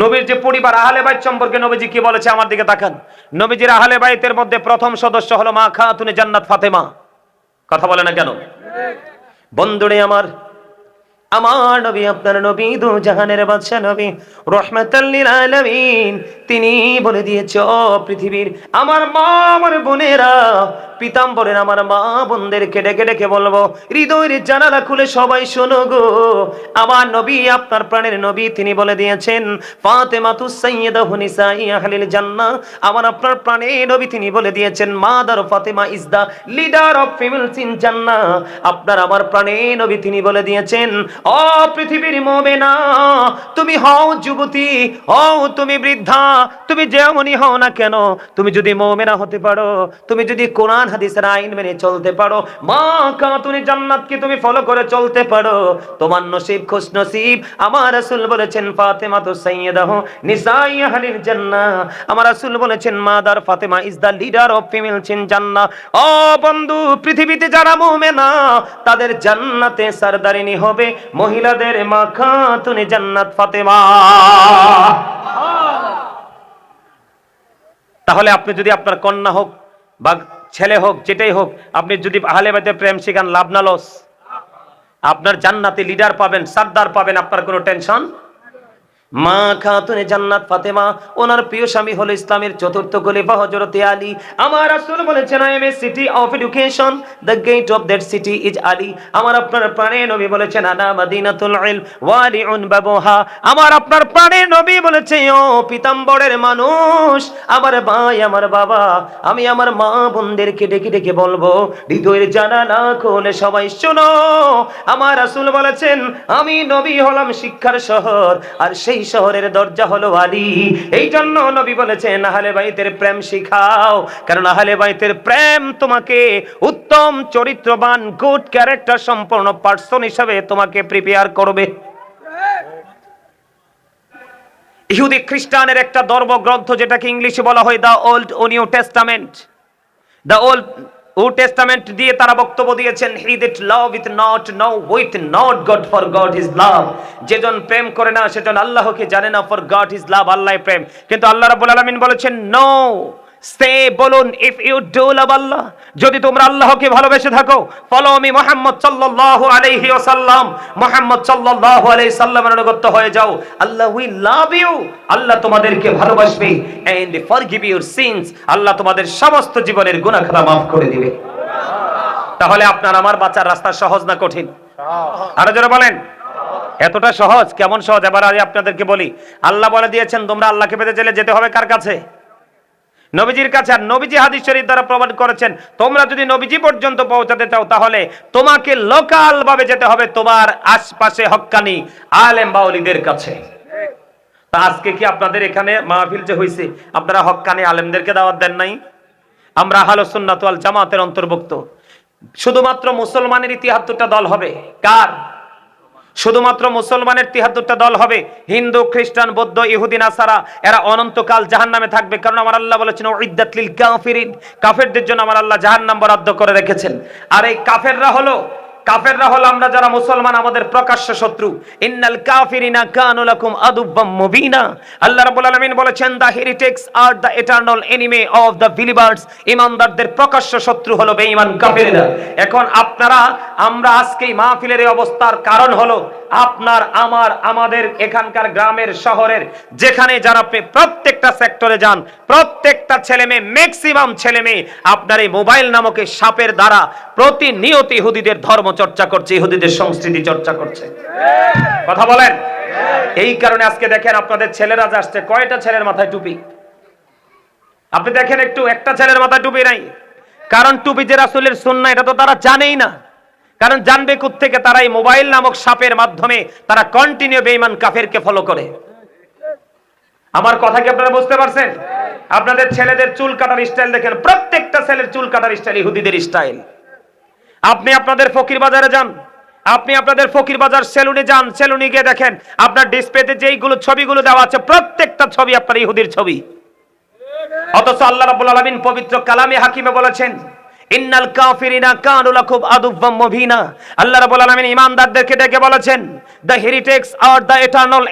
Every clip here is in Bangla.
নবীর যে পরিবার আহলে বাইত সম্পর্কে নবীজি কি বলেছে আমার দিকে তাকান। নবীজির আহলে বাইতের মধ্যে প্রথম সদস্য হলো মা খাতুনে জান্নাত ফাতেমা। কথা বলে না কেন? বন্ধুরে আমার আমার নবী আপনার নবী দু জাহানের বাদশা নবী রহমাতাল্লিল আলামিন তিনি বলে দিয়েছে পৃথিবীর আমার মা, আমার বোনেরা পিতাম্বরের, আমার মা বোনদেরকে ডেকে ডেকে বলব, হৃদয়ের জানালা খুলে সবাই শোনো গো। আমার নবী, আপনার প্রাণের নবী, তিনি বলে দিয়েছেন ফাতেমা তু সাইয়্যিদা হুনিসাই আহলিল জান্নাহ। আমার, আপনার প্রাণের নবী, তিনি বলে দিয়েছেন, mother Fatima is the leader of females in জান্নাহ। আপনার, আমার প্রাণের নবী, তিনি বলে দিয়েছেন ও পৃথিবীর মোমেনা, তুমি হও যুবতী হও তুমি বৃদ্ধা, তুমি যেমনই হও না কেন, তুমি যদি মোমেনা হতে পারো, তুমি যদি কোরআন হাদিসের আইন মেনে চলতে পারো। মা কাতুনি জান্নাতকে তুমি ফলো করে চলতে পারো। তোমার নসিব খুশ নসিব। আমার রাসূল বলেছেন ফাতেমা তো সাইয়্যিদাহ নিসাই আহলিল জান্নাহ। আমার রাসূল বলেছেন mother Fatima is the leader of females in জান্নাহ। ও বন্ধু পৃথিবীতে যারা মুমিনা তাদের জান্নাতে সরদারিনী হবে মহিলাদের মা খাতুনে জান্নাত ফাতেমা। তাহলে আপনি যদি আপনার কন্যা হোক বা ছেলে হোক, যেটাই হোক, আপনি যদি আহলে বাইতে প্রেম শিখান, লাভ না লস। আপনার জান্নাতে লিডার পাবেন, সারদার পাবেন, আপনার কোনো টেনশন মা খাতুনে জান্নাত ফাতেমা, ওনার প্রিয় স্বামী হলো ইসলামের চতুর্থ খলিফা হযরতে আলী। আমার রাসূল বলেছেন I am a city of education the gate of that city is Ali আমার আপনার প্রাণে নবী বলেছেন, আনা মাদিনাতুল ইলম ওয়ালিউন বাবুহা। আমার আপনার প্রাণে নবী বলেছে, ও পিতাম্বরের মানুষ, আমার ভাই, আমার বাবা, আমি আমার মা বোনদেরকে ডেকে ডেকে বলব, হৃদয়ের জানালা খোলে সবাই শোনো। আমার রাসূল বলেছেন, আমি নবী হলাম শিক্ষার শহর, আর সেই শহরের দরজা হলো আলী এই জন্য নবী বলেছেন, আহলে বাইতের প্রেম শিখাও। কারণ আহলে বাইতের প্রেম তোমাকে উত্তম, চরিত্রবান গুড ক্যারেক্টার সম্পন্ন পার্সন হিসাবে তোমাকে প্রিপেয়ার করবে। ইহুদি খ্রিস্টানের একটা ধর্মগ্রন্থ যেটাকে ইংলিশে বলা হয় দ্য ওল্ড ও নিউ টেস্টামেন্ট দ্য ওল্ড ও টেস্টামেন্ট দিয়ে তারা বক্তব্য দিয়েছেন he that love with not no with not God for God is love যেজন প্রেম করে না সেজন আল্লাহকে জানে না for God is love Allah প্রেম। কিন্তু আল্লাহ রাব্বুল আলামিন বলেছেন নো সে বলুন if you do love Allah যদি তোমরা আল্লাহকে ভালোবেসে থাকো ফলো মি মোহাম্মদ সাল্লাল্লাহু আলাইহি ওয়াসাল্লাম। মোহাম্মদ সাল্লাল্লাহু আলাইহি সাল্লামের অনুগত হয়ে যাও। আল্লাহ উই লাভ ইউ আল্লাহ তোমাদেরকে ভালোবাসবে। And forgive your sins Allah তোমাদের সমস্ত জীবনের গুনাহ খাতা মাফ করে দিবে। তাহলে আপনার আমার বাচ্চার রাস্তা সহজ না কঠিন? আরও জোরে বলেন। এতটা সহজ? কেমন সহজ? এবার আমি আপনাদেরকে বলি। আল্লাহ বলে দিয়েছেন, তোমরা আল্লাহকে পেতে চলে যেতে হবে কার কাছে? নবীজির কাছে আর নবীজি হাদিস শরীফ দ্বারা প্রমাণ করেছেন, তোমরা যদি নবীজি পর্যন্ত পৌঁছাতে চাও তাহলে তোমাকে লোকাল ভাবে যেতে হবে তোমার আশপাশে হক্কানি আলেম বাউলিদের কাছে। আজকে কি আপনাদের এখানে মাহফিল যে হয়েছে আপনারা হক্কানি আলেমদেরকে দাওয়াত দেন নাই? আমরা আহলে সুন্নাত জামাতের অন্তর্ভুক্ত। শুধুমাত্র মুসলমানের তিয়াত্তরটা দল হবে। কার? শুধুমাত্র মুসলমানের তিহাত্তরটা দল হবে। হিন্দু, খ্রিস্টান, বৌদ্ধ ইহুদিন আসারা এরা অনন্তকাল জাহান নামে থাকবে। কারণ আমার আল্লাহ বলেছেন ইদ্দাতলিল কাফিরিন। কাফেরদের জন্য আমার আল্লাহ জাহান নাম বরাদ্দ করে রেখেছেন। আর এই কাফেররা হলো কাফেররা হলো আমরা যারা মুসলমান, আমাদের প্রকাশ্য শত্রু। ইন্নাল কাফিরিনা কানু লাকুম আদুব্বাম মুবিনা। আল্লাহ রাব্বুল আলামিন বলেছেন the heretics are the eternal enemy of the believers ইমানদারদের প্রকাশ্য শত্রু হলো বেঈমান কাফেররা। এখন আপনারা, আমরা আজকে মাহফিলের এই অবস্থার কারণ হলো আপনার, আমার, আমাদের এখানকার গ্রামের শহরের যেখানে যারা প্রত্যেকটা সেক্টরে যান, প্রত্যেকটা ছেলে মেয়ে, ম্যাক্সিমাম ছেলে মেয়ে আপনার এই মোবাইল নামক সাপের দ্বারা প্রতিনিয়ত ইহুদিদের ধর্ম চর্চা করছে, ইহুদিদের সংস্কৃতি চর্চা করছে। কথা বলেন? এই কারণে আজকে দেখেন আপনাদের ছেলেরা যে আসছে, কয়টা ছেলের মাথায় টুপি? আপনি দেখেন একটু, একটা ছেলের মাথায় টুপি নাই। কারণ টুপি যে রাসূলের সুন্নাহ, এটা তো তারা জানেই না। কারণ জানবে থেকে তারা এই মোবাইল নামক সাপের মাধ্যমে তারা কন্টিনিউ বেঈমান কাফেরকে ফলো করে। আমার কথা কি আপনারা বুঝতে পারছেন? আপনাদের ছেলেদের চুল কাটার স্টাইল দেখেন, প্রত্যেকটা ছেলের চুল কাটার স্টাইল ইহুদিদের স্টাইল আপনি আপনাদের ফকির বাজারে যান। আপনি আপনাদের ফকির বাজার সেলুনে যান, সেলুনে গিয়ে দেখেন আপনার ডিসপ্লেতে যেইগুলো ছবিগুলো দেওয়া আছে, প্রত্যেকটা ছবি আপনার ইহুদির ছবি। অথচ আল্লাহ রাবুল আলমিন পবিত্র কালামে হাকিমে বলেছেন ইন্নাল কাফিরিনা আদুব্বাম মুবিনা। আল্লাহ রাব্বুল আলামিন ডেকে বলেছেন the heretics are the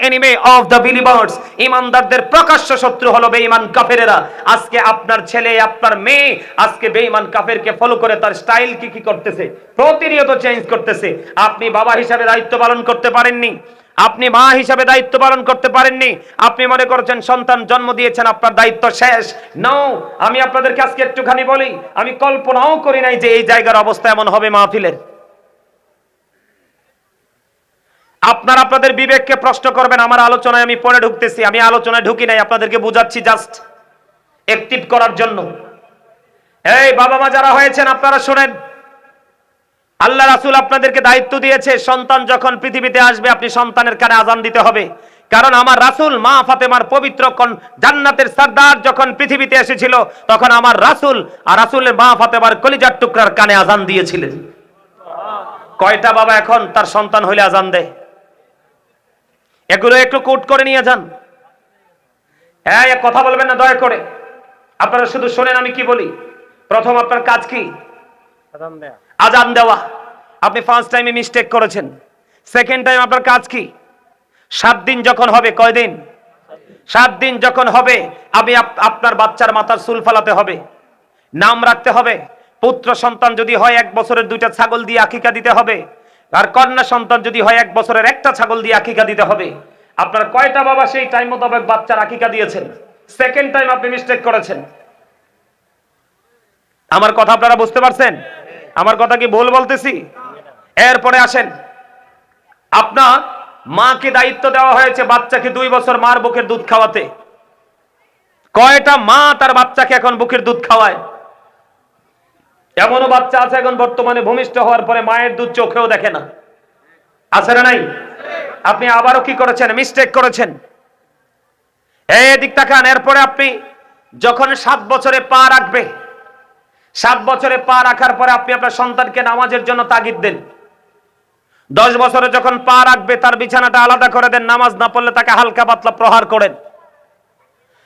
enemy of the believers প্রকাশ্য শত্রু হলো বেঈমান কাফেরেরা। আজকে আপনার ছেলে, আপনার মেয়ে, আজকে বেঈমান কাফেরকে ফলো করে তার স্টাইল কি কি করতেছে? প্রতিনিয়ত চেঞ্জ করতেছে। আপনি বাবা হিসাবে দায়িত্ব পালন করতে পারেননি। আপনি মা হিসাবে দায়িত্ব পালন করতে পারেননি। আপনি মনে করছেন সন্তান জন্ম দিয়েছেন, আপনার দায়িত্ব শেষ। নাও আমি আপনাদেরকে আজকে একটুখানি বলি, আমি কল্পনাও করি নাই যে এই জায়গার অবস্থা এমন হবে মাহফিলের। আপনার আপনাদের বিবেককে প্রশ্ন করবেন, আমার আলোচনায় আমি পরে ঢুকতেছি, আমি আলোচনায় ঢুকি নাই, আপনাদেরকে বুঝাচ্ছি জাস্ট অ্যাক্টিভ করার জন্য। এই বাবা মা যারা হয়েছেন, আপনারা শুনেন। আল্লাহ রাসুল আপনাদেরকে দায়িত্ব দিয়েছে, সন্তান যখন পৃথিবীতে আসবে, আপনি সন্তানের কানে আজান দিতে হবে। কারণ আমার রাসুল, মা ফাতেমার পবিত্র জান্নাতের সর্দার যখন পৃথিবীতে এসেছিল, তখন আমার রাসুল আর রাসুলের মা ফাতেমার কলিজার টুকরার কানে আজান দিয়েছিলেন। কয়টা বাবা এখন তার সন্তান হইলে আজান দেয়? এগুলো একটু কোট করে নিয়ে যান। হ্যাঁ কথা বলবেন না, দয়া করে। আপনারা শুধু শোনেন, আমি কি বলি? প্রথম আপনার কাজ কি? আজান দেওয়া। আপনি ফার্স্ট টাইমে মিস্টেক করেছেন। সেকেন্ড টাইম আপনার কাজ কি? সাত দিন যখন হবে কয়দিন সাত দিন যখন হবে আমি আপনার বাচ্চার মাথার চুল ফালাতে হবে। নাম রাখতে হবে। পুত্র সন্তান যদি হয়, এক বছরের দুইটা ছাগল দিয়ে আকিকা দিতে হবে। আর কন্যা সন্তান যদি হয়, এক বছরের একটা ছাগল দিয়ে আকিকা দিতে হবে। আপনার কয়টা বাবা সেই টাইম মোতাবেক বাচ্চার আকিকা দিয়েছেন? সেকেন্ড টাইম আপনি মিস্টেক করেছেন। আমার কথা আপনারা বুঝতে পারছেন? আমার কথা কি ভুল বলতেছি? এরপরে আসেন। আপনার মাকে দায়িত্ব দেওয়া হয়েছে বাচ্চাকে দুই বছর মার বুকের দুধ খাওয়াতে। কয়টা মা তার বাচ্চাকে এখন বুকের দুধ খাওয়ায়? এমনও বাচ্চা আছে এখন বর্তমানে ভূমিষ্ঠ হওয়ার পরে মায়ের দুধ চোখেও দেখে না। আছে না নাই? আপনি আবারও কি করেছেন? মিস্টেক করেছেন। এই তাকান, এরপরে আপনি যখন সাত বছরে পা রাখবে সাত বছরে পা রাখার পরে আপনি আপনার সন্তানকে নামাজের জন্য তাগিদ দেন। দশ বছরে যখন পা রাখবে, তার বিছানাটা আলাদা করে দেন, নামাজ না পড়লে তাকে হালকা পাতলা প্রহার করেন।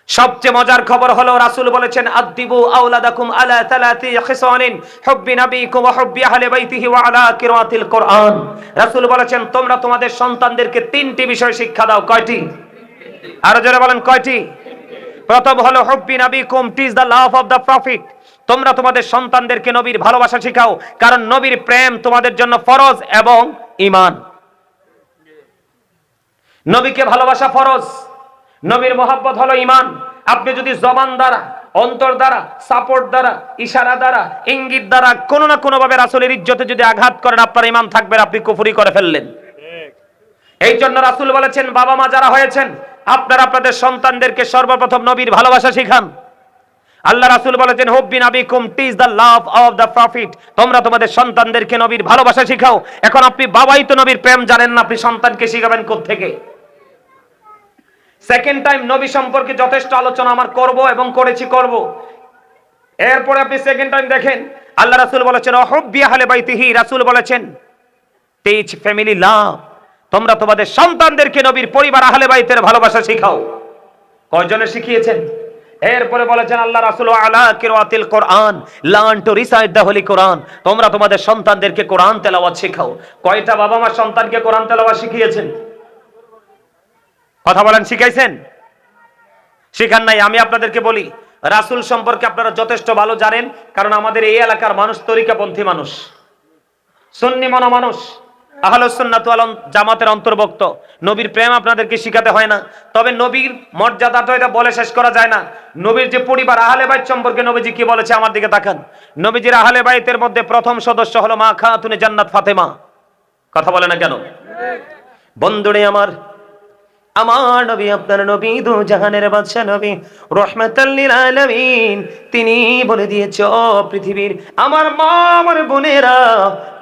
সবচেয়ে মজার খবর হলো, রাসূল বলেছেন আদিবু আওলাদাকুম আলা তালাতি খিসানিন, হুব্বি নবিকুম ওয়া হুব্বি আহলি বাইতিহি ওয়া আলা কিরাতিল কোরআন। রাসূল বলেছেন, তোমরা তোমাদের সন্তানদেরকে তিনটি বিষয় শিক্ষা দাও। কয়টি? আরও জোরে বলেন, কয়টি? প্রথম হলো হুব্বি নবিকুম it's the love of the prophet. তোমরা তোমাদের সন্তানদেরকে নবীর ভালোবাসা শেখাও কারণ নবীর প্রেম তোমাদের জন্য ফরজ এবং ঈমান। নবীকে ভালোবাসা ফরজ নবীর মোহাব্বত হলো ইমান আপনি যদি জবান দ্বারা অন্তর দ্বারা সাপোর্ট দ্বারা ইশারা দ্বারা ইঙ্গিত দ্বারা কোনো না কোনো ভাবে রাসূলের ইজ্জতে যদি আঘাত করেন আপনার ইমান থাকবেন আপনি কুফুরি করে ফেললেন। এই জন্য রাসুল বলেছেন বাবা মা যারা হয়েছেন আপনারা আপনাদের সন্তানদেরকে সর্বপ্রথম নবীর ভালোবাসা শিখান। আল্লাহ রাসূল বলেছেন, হুব্বি নাবিকুম it's the love of the prophet তোমরা তোমাদের সন্তানদেরকে নবীর ভালোবাসা শিখাও। এখন আপনি বাবাই তো নবীর প্রেম জানেন না, আপনি সন্তানকে শিখাবেন থেকে সেকেন্ড টাইম নবী সম্পর্কে যথেষ্ট আলোচনা আমার করব এবং করেছি, করব। এরপরে আপনি সেকেন্ড টাইম দেখেন, আল্লাহ রাসুল বলেছেন অহব্বি আহলে বাইতিহি রাসূল বলেছেন টিচ ফ্যামিলি লাভ তোমরা তোমাদের সন্তানদেরকে নবীর পরিবার আহলে বাইতের ভালোবাসা শিখাও। কয়জনে শিখিয়েছেন? এরপরে বলেছেন, আল্লাহ রাসুল আলা কিরাতিল Quran, learn to recite the holy Quran. তোমরা তোমাদের সন্তানদেরকে কোরআন তেলাওয়াত শেখাও। কয়টা বাবা মা সন্তানকে কোরআন তেলাওয়াত শিখিয়েছেন? কথা বলেন, শিখাইছেন? শিখান নাই, আমি আপনাদেরকে বলি, রাসূল সম্পর্কে আপনারা যথেষ্ট ভালো জানেন, কারণ আমাদের এই এলাকার মানুষ তরিকাপন্থী মানুষ। সুন্নি মনা মানুষ জামাতের অন্তর্ভুক্ত। নবীর প্রেম আপনাদেরকে শিখাতে হয় না। তবে নবীর মর্যাদাটা এটা বলে শেষ করা যায় না। নবীর যে পরিবার আহলে বাইত সম্পর্কে নবীজি কি বলেছে আমার দিকে তাকান। নবীজির আহলে বাইতের মধ্যে প্রথম সদস্য হলো মা খাতুনে জান্নাত ফাতেমা। কথা বলে না কেন? বন্ধুরে আমার আমার নবী, আপনার নবী দু জাহানের বাদশা নবী রহমাতাল্লিল আলামিন, তিনি বলে দিয়েছ পৃথিবীর আমার মা, আমার বোনেরা,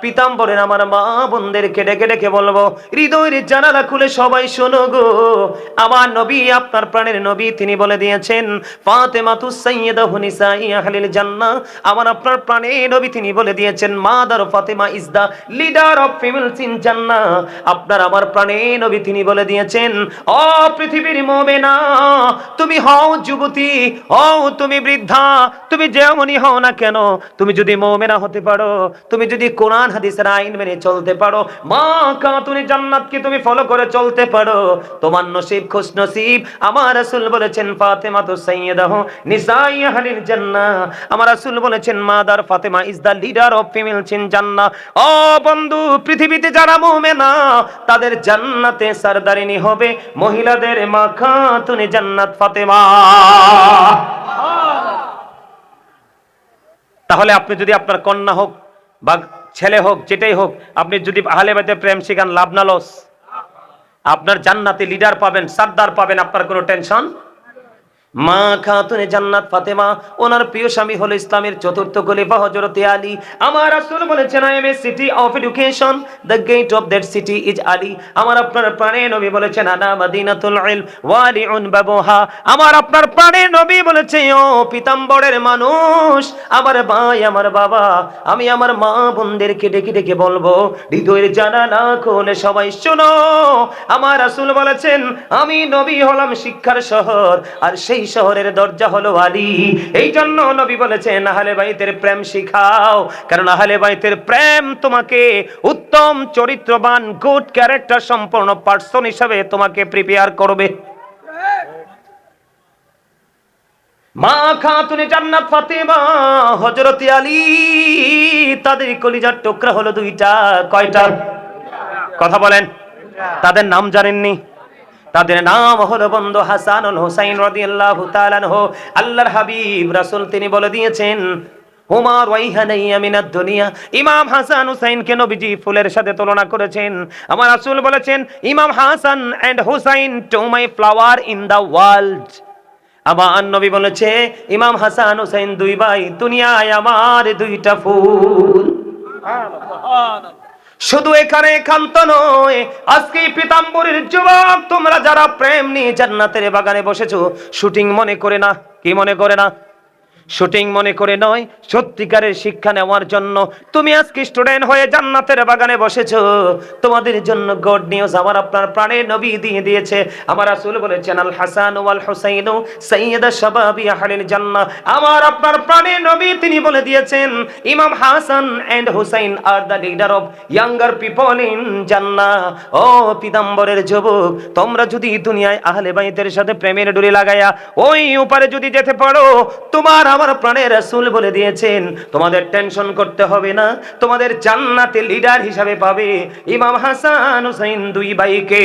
পিতাম্বরের আমার মা বোনদেরকে ডেকে ডেকে বলব, হৃদয়ের জানালা খুলে সবাই শোনো গো। আমার নবী, আপনার প্রাণের নবী, তিনি বলে দিয়েছেন, ফাতেমা তু সাইয়্যিদা হুনিসাই আহলিল জান্নাহ। আমার আপনার প্রাণের নবী, তিনি বলে দিয়েছেন, mother Fatema is the leader of females in Jannah. আপনার আমার প্রাণের নবী, তিনি বলে দিয়েছেন ও পৃথিবীর মোমেনা, তুমি হও যুবতী, হও তুমি বৃদ্ধা, তুমি যেমনই হও না কেন, তুমি যদি মোমেনা হতে পারো, তুমি যদি কোরআন, হাদিসের আইন মেনে চলতে পারো, মা কাতুনি জান্নাতকে তুমি ফলো করে চলতে পারো। তোমার নসিব খুশ নসিব, আমার রাসূল বলেছেন, ফাতেমা তো সাইয়্যিদাহু নিসাই আহলিল জান্নাহ। আমার রাসূল বলেছেন, mother Fatema is the leader of females in Jannah. ও বন্ধু, পৃথিবীতে যারা মুমিনা, তাদের জান্নাতে সরদারিনী হবে মহিলাদের মা জান্নাত ফাতেমা। তাহলে আপনি যদি আপনার কন্যা হোক বা ছেলে হোক, যেটাই হোক, আপনি যদি আহলে বাইতে প্রেম শিখান, লাভ না লস। আপনার জান্নাতে লিডার পাবেন সারদার পাবেন, আপনার কোনো টেনশন মা খাতুনে জান্নাত ফাতেমা, ওনার প্রিয় স্বামী হলো ইসলামের চতুর্থ খলিফা হযরত আলী। আমার রাসূল বলেছেন I am a city of education the gate of that city is Ali. আমার আপনার প্রাণের নবী বলেছেন, আনা মাদিনাতুল ইলম ওয়ালিউন বাবুহা। আমার আপনার প্রাণের নবী বলেছে, ও পিতাম্বরের মানুষ, আমার ভাই, আমার বাবা, আমি আমার মা বোনদেরকে ডেকে ডেকে বলব, হৃদয়ের জানালা খোলে সবাই শোনো। আমার রাসূল বলেছেন, আমি নবী হলাম শিক্ষার শহর, আর সেই শহরের দরজা হলো আলী এই জন্য নবী বলেছেন, আহলে বাইতের প্রেম শিখাও। কারণ আহলে বাইতের প্রেম তোমাকে উত্তম, চরিত্রবান গুড ক্যারেক্টার সম্পন্ন পার্সন হিসাবে তোমাকে প্রিপেয়ার করবে। মা খাতুনে জান্নাত ফাতেমা, হযরত আলী, তাদের কলিজার টুকরা হলো দুইটা, কয়টা? কথা বলেন। তাদের নাম জানেননি। তাদের নাম হলো বন্ধু হাসান হোসাইন রাদিয়াল্লাহু তাআলা আনহু। আল্লাহর হাবিব, রাসূল তিনি বলে দিয়েছেন হুমার ওয়াইহানাইয়া মিনাদ দুনিয়া। ইমাম হাসান হুসাইনকে নবীজি ফুলের সাথে তুলনা করেছেন। আমার রাসূল বলেছেন, ইমাম Hasan and Husain to my flower in the world. আমার নবী বলেছে, ইমাম হাসান হুসাইন দুই ভাই, দুনিয়ায় আমার দুইটা ফুল। শুধু এখানে একান্ত নয় আজকে পিতাম্বরীর যুবক, তোমরা যারা প্রেম নিয়ে জান্নাতের বাগানে বসেছো, শুটিং মনে করে না, কি মনে করে না? শুটিং মনে করে নয়, সত্যিকারের শিক্ষা নেওয়ার জন্য। তুমি আজকে স্টুডেন্ট হয়ে জান্নাতের বাগানে বসেছো। তোমাদের জন্য গড নিউজ আমার আপনার প্রাণের নবী দিয়ে দিয়েছে। আমার রাসূল বলেছেন, আল হাসান ওয়াল হুসাইন সাইয়্যিদা শাবাবি আহলিল জান্নাহ আমার আপনার প্রাণের নবী, তিনি বলে দিয়েছেন, ইমাম Hasan and Husain are the leader of younger people in Jannah ও পিতাম্বরের যুবক, তোমরা যদি দুনিয়ায় আহলে বাইতের সাথে প্রেমের ডুরি লাগায়া ওই উপারে যদি যেতে পারো, তোমার আমার প্রাণের রাসূল বলে দিয়েছেন, তোমাদের টেনশন করতে হবে না, তোমাদের জান্নাতে লিডার হিসাবে পাবে ইমাম হাসান হুসাইন দুই ভাইকে।